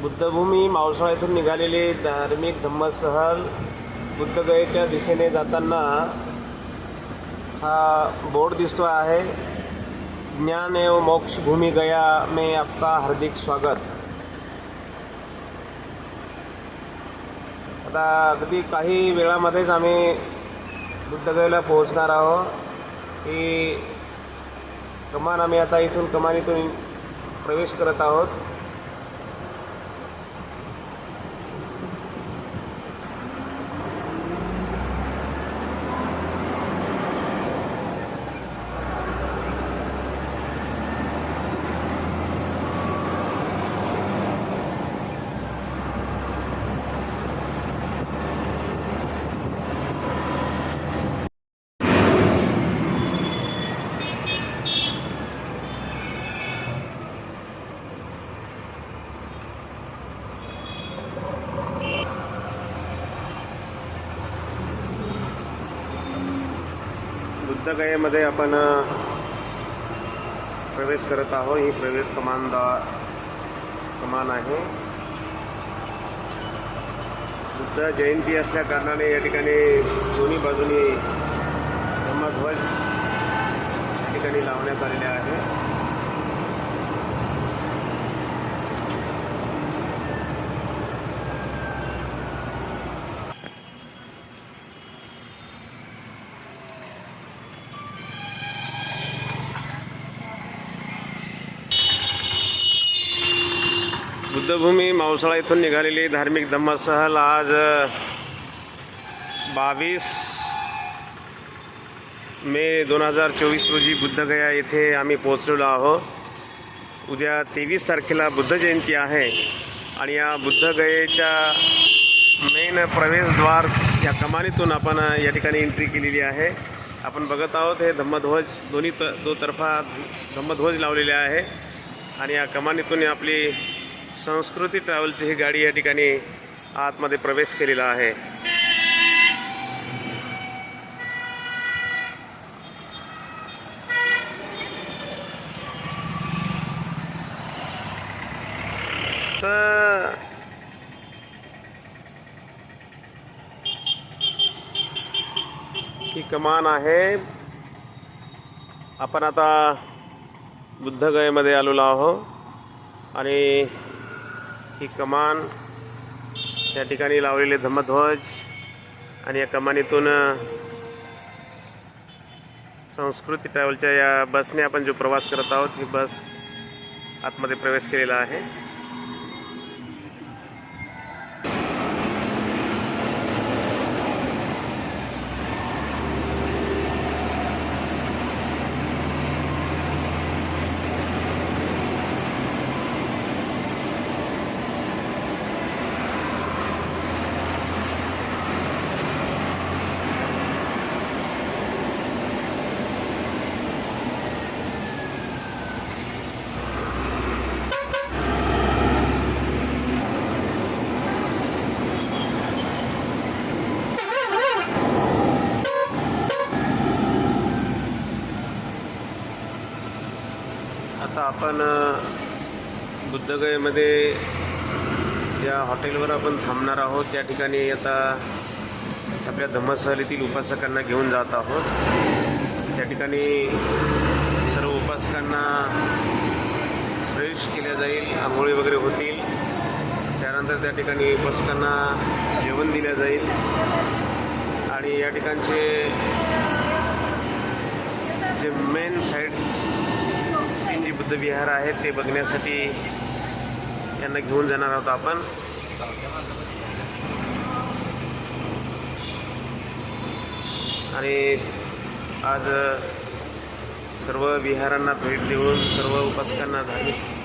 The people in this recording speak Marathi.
बुद्धभूमी मावसाळा येथून निघालेली धार्मिक धम्मसहल बुद्धगयेच्या दिशेने जाताना हा बोर्ड दिसतो आहे. ज्ञान एवं मोक्ष भूमी गया में आपका हार्दिक स्वागत. आता अगदी काही वेळामध्येच आम्ही बुद्धगयेला पोहोचणार आहोत. की कमान आम्ही आता इथून कमानीतून प्रवेश करत आहोत. बुद्धगयेमध्ये आपण प्रवेश करत आहोत. ही प्रवेश कमान कमान आहे. बुद्ध जयंती असल्या कारणाने या ठिकाणी दोन्ही बाजूनी धम्मध्वज या ठिकाणी लावण्यात आलेले आहे. युद्धभूमी मावसाळा इथून निघालेली धार्मिक धम्मसहल आज बावीस मे दोन हजार चोवीस रोजी बुद्धगया येथे आम्ही पोहोचलेलो आहोत. उद्या तेवीस तारखेला बुद्ध जयंती आहे आणि या बुद्धगयेच्या मेन प्रवेशद्वार या कमानीतून आपण या ठिकाणी एंट्री केलेली आहे. आपण बघत आहोत हे धम्मध्वज दोन्ही त दोतर्फा धम्मध्वज लावलेले आहे आणि या कमानीतून आपली संस्कृती ट्रॅव्हलची ही गाडी या ठिकाणी आतमध्ये प्रवेश केलेला आहे. तर ही कमान आहे. आपण आता बुद्धगयेमध्ये आलेलो आहो आणि ही कमान या ठिकाणी लावलेले धम्मध्वज. आणि या कमानीतून संस्कृती ट्रॅव्हलच्या या बसने आपण जो प्रवास करत आहोत ही बस आतमध्ये प्रवेश केलेला आहे. आता आपण बुद्धगयेमध्ये ज्या हॉटेलवर आपण थांबणार आहोत. त्या ठिकाणी आता आपल्या धम्मसहलीतील उपासकांना घेऊन जात आहोत. त्या ठिकाणी सर्व उपासकांना प्रवेश केल्या जाईल आंघोळी वगैरे होतील. त्यानंतर त्या ठिकाणी उपासकांना जेवण दिलं जाईल. आणि या ठिकाणचे जे मेन साईड्स बुद्ध विहार आहे ते बघण्यासाठी यांना घेऊन जाणार आहोत आपण. आणि आज सर्व विहारांना भेट देऊन सर्व उपासकांना धार्मिक